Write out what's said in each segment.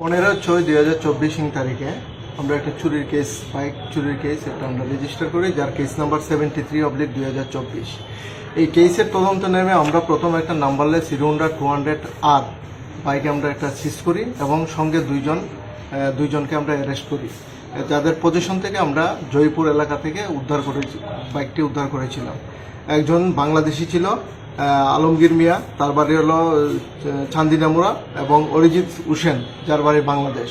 পনেরো ছয় দুই হাজার চব্বিশ তারিখে আমরা একটা চুরির কেস বাইক চুরির কেস একটা আমরা রেজিস্টার করি, যার case number seventy three oblique দুই হাজার চব্বিশ। এই কেসের তদন্ত নেমে আমরা প্রথম একটা numberless Hero Honda two hundred আর বাইকে আমরা একটা সিজ করি এবং সঙ্গে দুইজন দুইজনকে আমরা অ্যারেস্ট করি। যাদের পজিশন থেকে আমরা জয়পুর এলাকা থেকে উদ্ধার করেছি বাইকটি উদ্ধার করেছিলাম। একজন বাংলাদেশি ছিল আলমগীর মিয়া, তার বাড়ি হলো চান্দিনামুরা এবং অরিজিৎ হুসেন, যার বাড়ি বাংলাদেশ।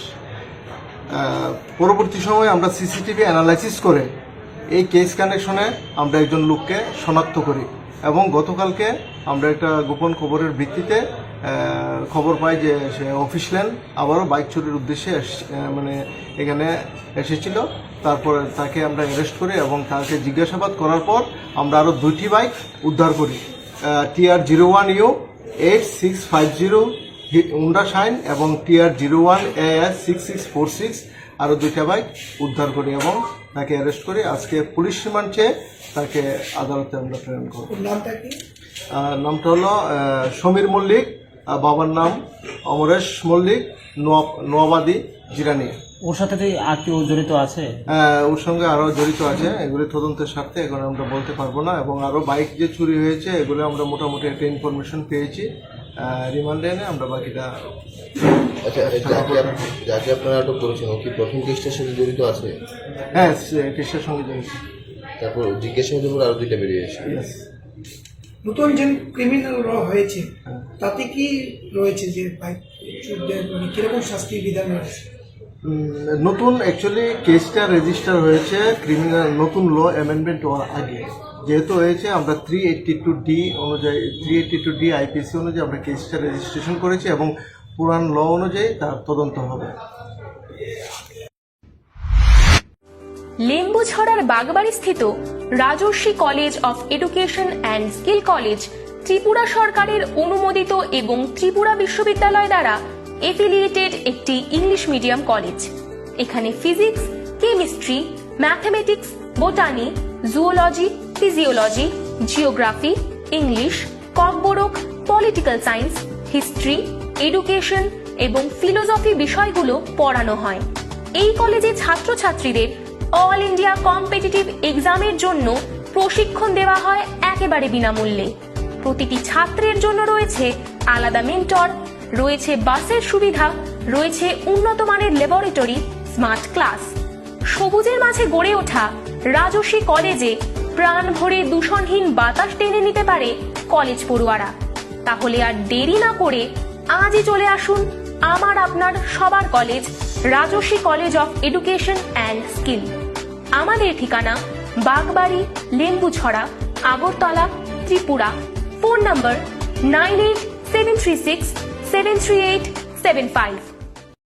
পরবর্তী সময়ে আমরা সিসিটিভি অ্যানালাইসিস করে এই কেস কানেকশনে আমরা একজন লোককে শনাক্ত করি এবং গতকালকে আমরা একটা গোপন খবরের ভিত্তিতে খবর পাই যে সে অফিস ল্যান্ড আবারও বাইক চুরির উদ্দেশ্যে মানে এখানে এসেছিল। তারপরে তাকে আমরা অ্যারেস্ট করি এবং তাকে জিজ্ঞাসাবাদ করার পর আমরা আরও দুইটি বাইক উদ্ধার করি। TR zero one U eight six five zero Honda Shine এবং TR zero one A S six six four six আরও দুইটা বাইক উদ্ধার করি এবং তাকে অ্যারেস্ট করি। আজকে পুলিশ রিমান্ড চেয়ে তাকে আদালতে আমরা প্রেরণ করব। নামটা হলো সমীর মল্লিক বাবার নাম অমরেশ মল্লিক নোয়া- নোয়াবাদী জিরানি। ওর সাথে কি আর কেউ জড়িত আছে? আহ, ওর সঙ্গে আরও জড়িত আছে। এগুলি তদন্তের স্বার্থে এখন আমরা বলতে পারব না। এবং আরও বাইক যে চুরি হয়েছে এগুলো আমরা মোটামুটি একটা ইনফরমেশন পেয়েছি। রিমান্ডে এনে আমরা বাকিটা আচ্ছা যাকে আপ- যাকে আপনারা আটক করেছেন ও কি প্রথম কেসটার সাথে জড়িত আছে? হ্যাঁ কেসের সঙ্গে জড়িত। তারপর জিজ্ঞাসাবাদের পর আরও দুইটা বেরিয়ে এসে Yes. নতুন যে ক্রিমিনাল র হয়েছে তাতে কি রয়েছে যে বাইক চোরদের মানে কীরকম শাস্তির বিধান রয়েছে? নতুন অ্যাকচুয়ালি কেসটা রেজিস্টার হয়েছে ক্রিমিনাল নতুন ল অ্যামেন্ডমেন্ট হওয়ার আগে। যেহেতু হয়েছে, আমরা থ্রি এইটটি টু ডি অনুযায়ী three eighty two D IPC অনুযায়ী আমরা কেসটা রেজিস্ট্রেশন করেছি এবং পুরান ল অনুযায়ী তার তদন্ত হবে। লেম্বুছড়ার বাগবাড়ি স্থিত Rajarshi college of education and skill college Tripura সরকারের অনুমোদিত এবং ত্রিপুরা বিশ্ববিদ্যালয় দ্বারা এফিলিয়েটেড একটি ইংলিশ মিডিয়াম কলেজ এখানে physics chemistry mathematics botany zoology physiology geography English Kokborok political science history education এবং ফিলোসফি বিষয়গুলো পড়ানো হয়। এই কলেজে ছাত্রছাত্রীদের অল ইন্ডিয়া কম্পিটিটিভ এক্সামের জন্য প্রশিক্ষণ দেওয়া হয় একেবারে বিনামূল্যে। প্রতিটি ছাত্রের জন্য রয়েছে আলাদা মেন্টর রয়েছে বাসের সুবিধা, রয়েছে উন্নত মানের ল্যাবরেটরি স্মার্ট ক্লাস সবুজের মাঝে গড়ে ওঠা রাজস্বী কলেজে প্রাণ ভরে দূষণহীন বাতাস টেনে নিতে পারে কলেজ পড়ুয়ারা। তাহলে আর দেরি না করে আজই চলে আসুন আমার আপনার সবার college, Rajarshi college of education and skill. আমাদের ঠিকানা Bagbari, Lembucherra, Agartala, Tripura. Phone number nine eight seven three six 73875.